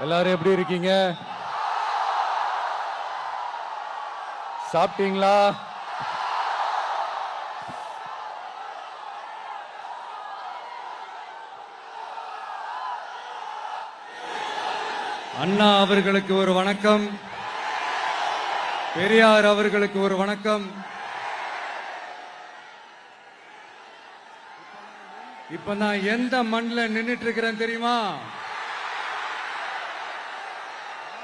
எல்லாரும் எப்படி இருக்கீங்க? சாப்பிட்டீங்களா? அண்ணா அவர்களுக்கு ஒரு வணக்கம். பெரியார் அவர்களுக்கு ஒரு வணக்கம். இப்ப நான் எந்த மண்ணில் நின்னுட்டு இருக்கிறேன் தெரியுமா நாகூர்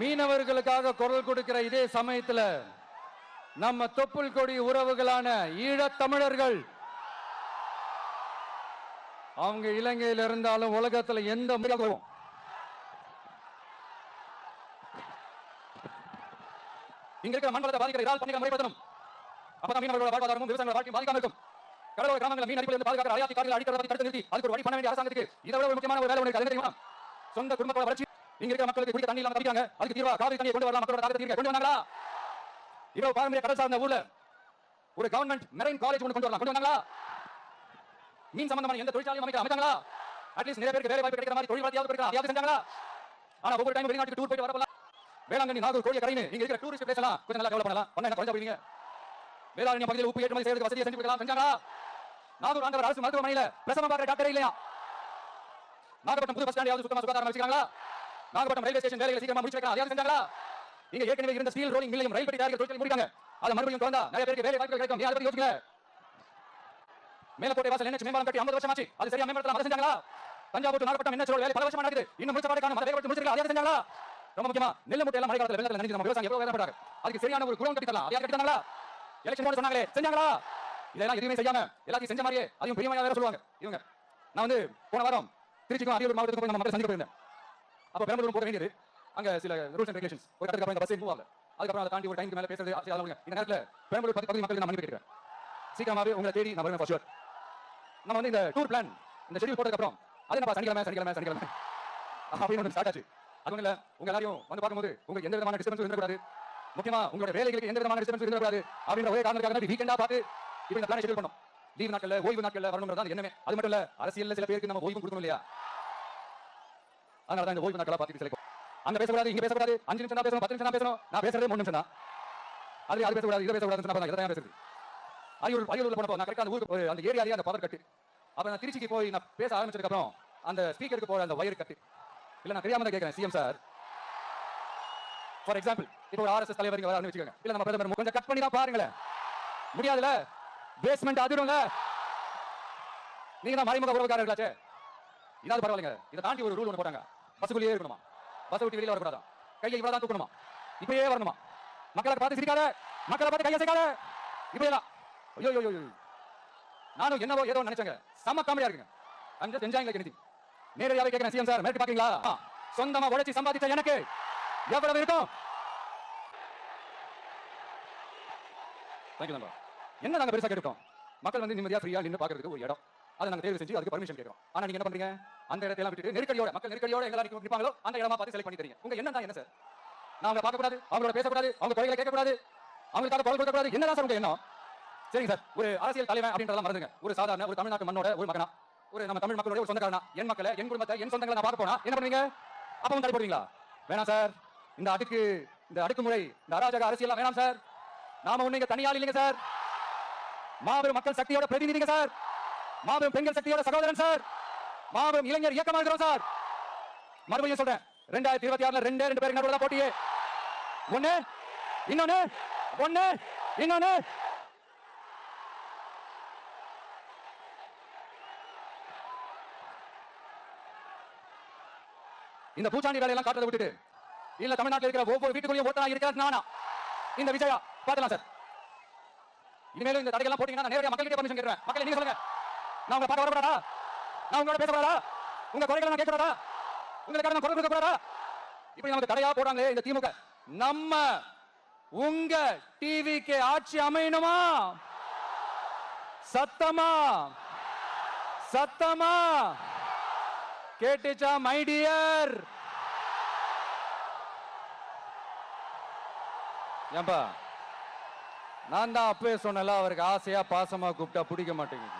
மீனவர்களுக்காக குரல் கொடுக்கிற இதே சமயத்தில் நம்ம தொப்புள் கொடி உறவுகளான ஈழத் தமிழர்கள் அவங்க இலங்கையில் இருந்தாலும் உலகத்தில் எந்த முறையாகவும் இங்க இருக்கிற மண் பாதிக்கிற இறால் பண்ணிகள் முறைப்படுத்தணும். அப்பதான் மீனவர்களோட வாழ்வாதாரமும் விவசாயிகளோட வாழ்க்கையும் பாதிக்காம இருக்கும். கடலோர கிராமங்களை மீன் அடிப்பிலிருந்து பாதுகாக்கிற அயாத்தி காரில் அடிக்கிறத தடுத்து நிறுத்தி அதுக்கு ஒரு வழி பண்ண வேண்டிய அரசாங்கத்துக்கு இதை விட ஒரு முக்கியமான ஒரு வேலை ஒன்று அது தெரியுமா? சொந்த குடும்பத்தோட வளர்ச்சி. இங்க இருக்கிற மக்களுக்கு குடிக்க தண்ணி இல்லாம தவிக்கிறாங்க அதுக்கு தீர்வா காவிரி தண்ணியை கொண்டு வரலாம். மக்களோட தாக்கத்தை தீர்க்க கொண்டு வந்தாங்களா? இவ்வளவு பாரம்பரிய கடல் சார்ந்த ஊர்ல ஒரு கவர்மெண்ட் மெரைன் காலேஜ் ஒன்று கொண்டு வரலாம். கொண்டு வந்தாங்களா? மீன் சம்பந்தமான எந்த தொழிற்சாலையும் அமைக்க அமைச்சாங்களா? அட்லீஸ்ட் நிறைய பேருக்கு வேலை வாய்ப்பு கிடைக்கிற மாதிரி தொழில் வளர்த்தியாவது கிடைக்கலாம். அதையாவது செஞ்சாங்களா? ஆனா ஒவ்வொரு டைம் வெளிநாட்டுக்கு டூர் போயிட்டு வரப்பலாம். வேளாங்கண்ணி நாகூர் கோழிய கரைன்னு நீங்க இருக்கிற டூரிஸ்ட் பிளேஸ் எல்லாம் கொஞ்சம் நல்லா டெவலப் பண்ணலாம். பண்ண என்ன குறைஞ்சா போவீங்க வேளாங்கண்ணி பகுதியில் உப்பு ஏற்றுமதி செய்யறதுக்கு வசதியை செஞ்சு கொடுக்கலாம். செஞ்சாங்களா? நாகூர் ஆண்டவர் அரசு மருத்துவமனையில பிரசவம் பார்க்கிற டாக்டரே இல்லையா? நாகப்பட்டினம் புது பஸ் ஸ்டாண்ட் சுத்தமா சுகாதாரம் வச்சுக்கிறாங்களா? நாகப்பட்டினம் ரயில்வே ஸ்டேஷன் வேலைகளை சீக்கிரமா முடிச்சு வைக்கலாம். அதையாவது செஞ்சாங்களா? நீங்க ஏற்கனவே இருந்த ஸ்டீல் ரோலிங் மில்லையும் ரயில் பெட்டி தயாரிக்க தொழில் முடிக்காங்க அதை மறுபடியும் திறந்தா நிறைய பேருக்கு வேலை வாய்ப்புகள் கிடைக்கும். நீ அதை பத்தி யோசிக்கல? மேலக்கோட்டை வாசல் என்ன மேம்பாலம் கட்டி 50 வருஷம் ஆச்சு அது சரியா மேம்படுத்தலாம். அதை செஞ்சாங்களா? தஞ்சாவூர் நாகப்பட்டினம் என்ன சொல்ற வேலை பல வருஷமா நடக்குது. இன்னும் முடிச்ச பாடுக்கான காணும். அதை வேகப்படுத்தி முடிச்சிருக்கா அதை செஞ்சாங்களா? ரொம்ப முக்கியமா நெல் மூட்டை எல்லாம் மழை காலத்துல வெள்ளத்துல நினைச்சு நம்ம விவசாயம் எவ்வளவு வேதப்படாங்க அதுக்கு சரியான ஒரு குளம் கட்டி தரலாம் அதை கட்டி தந்தாங்களா எலெக்ஷன் போட சொன்னாங்களே. செஞ்சாங்களா? இதெல்லாம் எதுவுமே செய்யாம எல்லாத்தையும் செஞ்ச மாதிரியே அதையும் பிரியமையா வேற சொல்லுவாங்க. இவங்க. நான் வந்து போன வாரம் திருச்சிக்கும் அரியலூர் மாவட்டத்துக்கும் போய் நம்ம மக்கள் சந்திக்க போயிருந்தேன். அப்ப பெரம்பலூர் போக வேண்டியது. அங்க சில ரூல்ஸ் அண்ட் ரெகுலேஷன்ஸ் ஒரு கட்டத்துக்கு அப்புறம் இந்த பஸ் மூவ் ஆகல அதுக்கப்புறம் அதை தாண்டி ஒரு டைம் மேல பேசுறது அது இந்த நேரத்தில் பெரம்பலூர் பகுதி பகுதி மக்களுக்கு நான் மன்னிப்பு கேட்கிறேன் சீக்கிரமாவே உங்களை தேடி நான் வருவேன் for நம்ம வந்து இந்த டூர் பிளான் இந்த ஷெடியூல் போட்டதுக்கு அப்புறம் அது நம்ம சனிக்கிழமை சனிக்கிழமை சனிக்கிழமை? அப்படின்னு ஒன்று ஸ்டார்ட் ஆச்சு. அது ஒண்ணு இல்ல. உங்க எல்லாரையும் வந்து பார்க்கும்போது உங்களுக்கு எந்த விதமான டிஸ்டர்பன்ஸ் இருந்தக்கூடாது முக்கியமா உங்களோட வேலைகளுக்கு எந்த விதமான டிஸ்டர்பன்ஸ் இருந்தக்கூடாது அப்படின்ற ஒரே காரணத்துக்காக வீக்கெண்டா பார்த்து இப்போ இந்த பிளான் ஷெடியூல் பண்ணோம். லீவ் நாட்கள்ல ஓய்வு நாட்கள்ல வரணும்ன்றது தான் என்னமே. அது மட்டும் இல்ல அரசியல் சில பேருக்கு நம்ம ஓய்வு கொடுக்கணும் இல்லையா? அதனால தான் இந்த ஓய்வு நாட்களா பார்த்து செலக்ட் அங்க பேசக்கூடாது இங்க பேசக்கூடாது. அஞ்சு நிமிஷம் தான் பேசணும் பத்து நிமிஷம் தான் பேசணும். நான் பேசுறதே மூணு நிமிஷம் தான். அது அது பேசக்கூடாது இது பேசக்கூடாதுன்னு சொன்னா இதை தான் பேசுறது. அரியலூர் அரியலூர்ல போனப்போ நான் கரெக்டாக அந்த ஊருக்கு அந்த ஏரியாலேயே அந்த பவர் கட்டு. அப்புறம் நான் திருச்சிக்கு போய் நான் பேச ஆரம்பிச்சதுக்கப்புறம் அந்த ஸ்பீக்கருக்கு போற அந்த ஒயர் கட்டு. இல்ல நான் தெரியாமல் தான் சிஎம் சார் ஃபார் எக்ஸாம்பிள் இப்போ ஒரு ஆர்எஸ்எஸ் தலைவர் இங்க வராருன்னு வச்சுக்கோங்க. இல்ல நம்ம பிரதமர் கொஞ்சம் கட் பண்ணி தான் பாருங்களேன். முடியாதுல பேஸ்மெண்ட் அதிரும்ல? நீங்க தான் மறைமுக உறவுக்காரர்களாச்சே. இதாவது பரவாயில்லைங்க. இதை தாண்டி ஒரு ரூல் ஒன்று போட்டாங்க. பஸ்ஸுக்குள்ளேயே இருக்கணுமா? பஸ் விட்டு வெளியில வரக்கூடாதா? கையை இவ்வளவு தான் தூக்கணுமா? இப்பயே வரணுமா? மக்களை பார்த்து சிரிக்காத மக்களை பார்த்து கையை சேர்க்காத இப்படியெல்லாம் ஐயோ ஐயோ ஐயோ நானும் என்னவோ ஏதோ நினைச்சேங்க. செம்ம காமெடியா இருக்குங்க. அங்க என்ஜாயிங் லைக் எனிதிங் நேரடியாவே கேட்கிறேன் சிஎம் சார். மிரட்டி பாக்கீங்களா சொந்தமா உழைச்சி சம்பாதிச்ச எனக்கு. எவ்வளவு இருக்கும்? தேங்க்யூ நண்பா. என்ன நாங்க பெருசா கேட்டுட்டோம் மக்கள் வந்து நிம்மதியா ஃப்ரீயா நின்று பாக்குறதுக்கு ஒரு இடம். அதை நாங்க தேர்வு செஞ்சு அதுக்கு பர்மிஷன் கேட்கிறோம். ஆனா நீங்க என்ன பண்றீங்க? அந்த இடத்தை எல்லாம் விட்டுட்டு நெருக்கடியோட மக்கள் நெருக்கடியோட எங்களை நிற்பாங்களோ அந்த இடமா பார்த்து செலக்ட் பண்ணி தரீங்க உங்க என்ன தான் என்ன சார் நான் அவங்க பார்க்க கூடாது அவங்களோட பேசக்கூடாது அவங்க குறைகளை கேட்கக்கூடாது அவங்களுக்காக குரல் கொடுக்கக்கூடாது. என்னதான் சார் உங்க எண்ணம்? சரிங்க சார் ஒரு அரசியல் தலைவன் அப்படின்றதெல்லாம் மறந்துங்க ஒரு சாதாரண ஒரு தமிழ்நாட்டு மண்ணோட ஒரு மகனா ஒரு நம்ம தமிழ் மக்களோட ஒரு சொந்தக்காரனா என் மக்களை என் குடும்பத்தை என் சொந்தங்களை நான் பார்க்க போனா என்ன பண்ணுவீங்க? அப்பவும் தடை போடுவீங்களா? வேணாம் சார் இந்த அடுக்கு இந்த அடுக்குமுறை இந்த அராஜக அரசியல் வேணாம் சார் நாம ஒண்ணு இங்க தனியாள் இல்லைங்க சார் மாபெரும் மக்கள் சக்தியோட பிரதிநிதிங்க சார் மாபெரும் பெண்கள் சக்தியோட சகோதரன் சார். மாபெரும் இளைஞர் இயக்கமா இருக்கிறோம் சார். மறுபடியும் சொல்றேன் ரெண்டாயிரத்தி இருபத்தி ஆறுல ரெண்டே ரெண்டு பேருக்கு நடுவில் தான் போட்டியே. ஒண்ணு இன்னொன்னு ஒண்ணு இன்னொன்னு. இந்த பூச்சாண்டி வேலையெல்லாம் காட்டுறதை விட்டுட்டு இல்ல தமிழ்நாட்டில் இருக்கிற ஒவ்வொரு வீட்டுக்குள்ளேயும் ஓட்டனா இருக்கிறது நானா? இந்த விஜயா பார்க்கலாம் சார். இனிமேலும் இந்த தடைகள்லாம் போட்டீங்கன்னா நான் நேரடியாக மக்கள்கிட்ட பர்மிஷன் கேட்கிறேன் மக்கள் நீங்க சொல்லுங்க. நான் உங்களை பார்க்க வரக்கூடாதா? நான் உங்களோட பேசக்கூடாதா உங்க குறைகளை நான் கேட்கக்கூடாதா? உங்களுக்கு நான் குரல் கொடுக்கக்கூடாதா இப்படி நமக்கு தடையா போடுறாங்களே இந்த திமுக. நம்ம உங்க டிவிக்கு ஆட்சி அமையணுமா? சத்தமா? சத்தமா? கேட்டுச்சா மை டியர் ஏன்பா நான் தான் அப்பவே சொன்னல அவருக்கு ஆசையா பாசமா கூப்பிட்டா பிடிக்க மாட்டேங்குது.